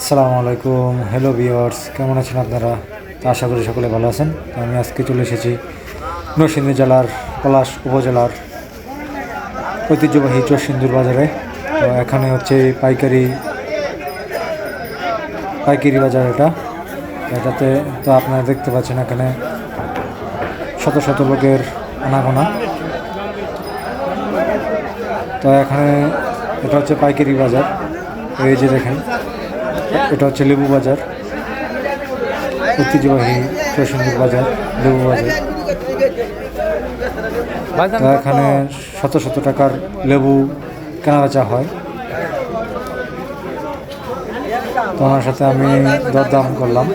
আসসালামু আলাইকুম। Hello viewers কেমন আছেন আপনারা? আশা করি সকলে ভালো আছেন। আমি আজকে চলে এসেছি নরসিংদী জেলার পলাশ উপজেলার ঐতিহ্যবাহী চরসিন্দুর বাজারে। তো এখানে হচ্ছে পাইকারি পাইকারি বাজার এটা। এটাতে তো আপনারা দেখতে পাচ্ছেন এখানে শত শত লোকের আনাগোনা। তো এখানে এটা হচ্ছে পাইকারি বাজার। এই যে দেখেন এটা হচ্ছে লেবু বাজার। ঐতিহ্যবাহী প্রসঙ্গিক বাজার লেবু বাজার। তো এখানে শত শত টাকার লেবু কেনাবেচা হয়। তো ওনার সাথে আমি দরদাম করলাম।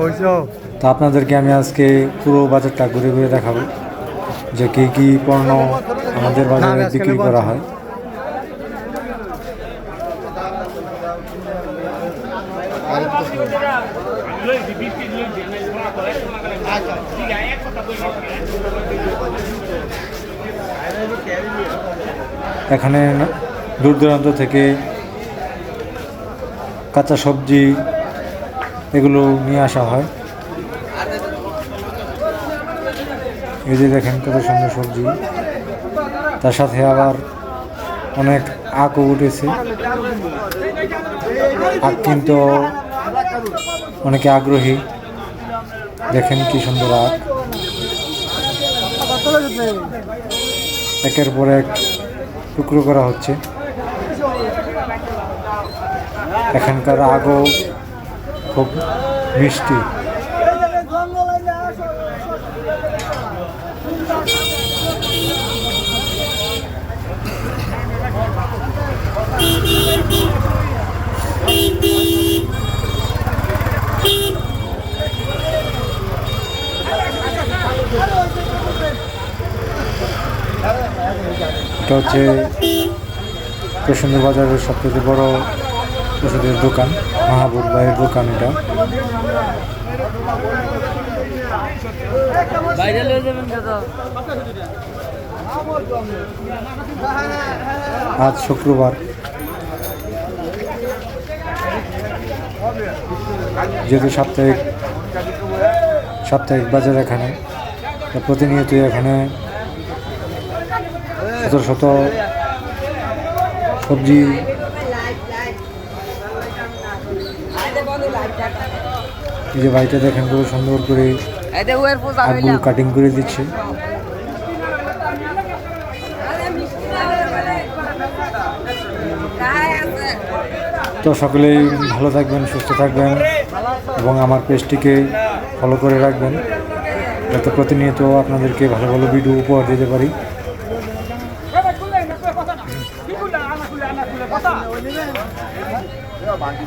হইছ আপনাদেরকে আমি আজকে পুরো বাজারটা ঘুরে ঘুরে দেখাবো। যে কী কী পণ্য আমাদের বাজারে বিক্রি করা হয়। এখানে দূর দূরান্ত থেকে কাঁচা সবজি এগুলো নিয়ে আসা হয়। এই যে দেখেন কত সুন্দর সবজি। তার সাথে আবার অনেক আঁকও উঠেছে। আখ কিন্তু অনেকে আগ্রহী। দেখেন কি সুন্দর আখ। একের পর এক টুকরো করা হচ্ছে। এখানকার আগও খুব মিষ্টি। এটা হচ্ছে প্রসন্ন বাজারের সবথেকে বড় ওষুধের দোকান মাহাবুর ভাইয়ের দোকান এটা। আজ শুক্রবার। যেহেতু সাপ্তাহিক সাপ্তাহিক বাজার এখানে তা প্রতিনিয়তই এখানে শত শত সবজি। এই যে বাড়িটা দেখেন খুব সুন্দর করে আগুলো কাটিং করে দিচ্ছে। তো সকলেই ভালো থাকবেন, সুস্থ থাকবেন এবং আমার পেজটিকে ফলো করে রাখবেন। যাতে প্রতিনিয়ত আপনাদেরকে ভালো ভালো ভিডিও উপহার দিতে পারি। বাকি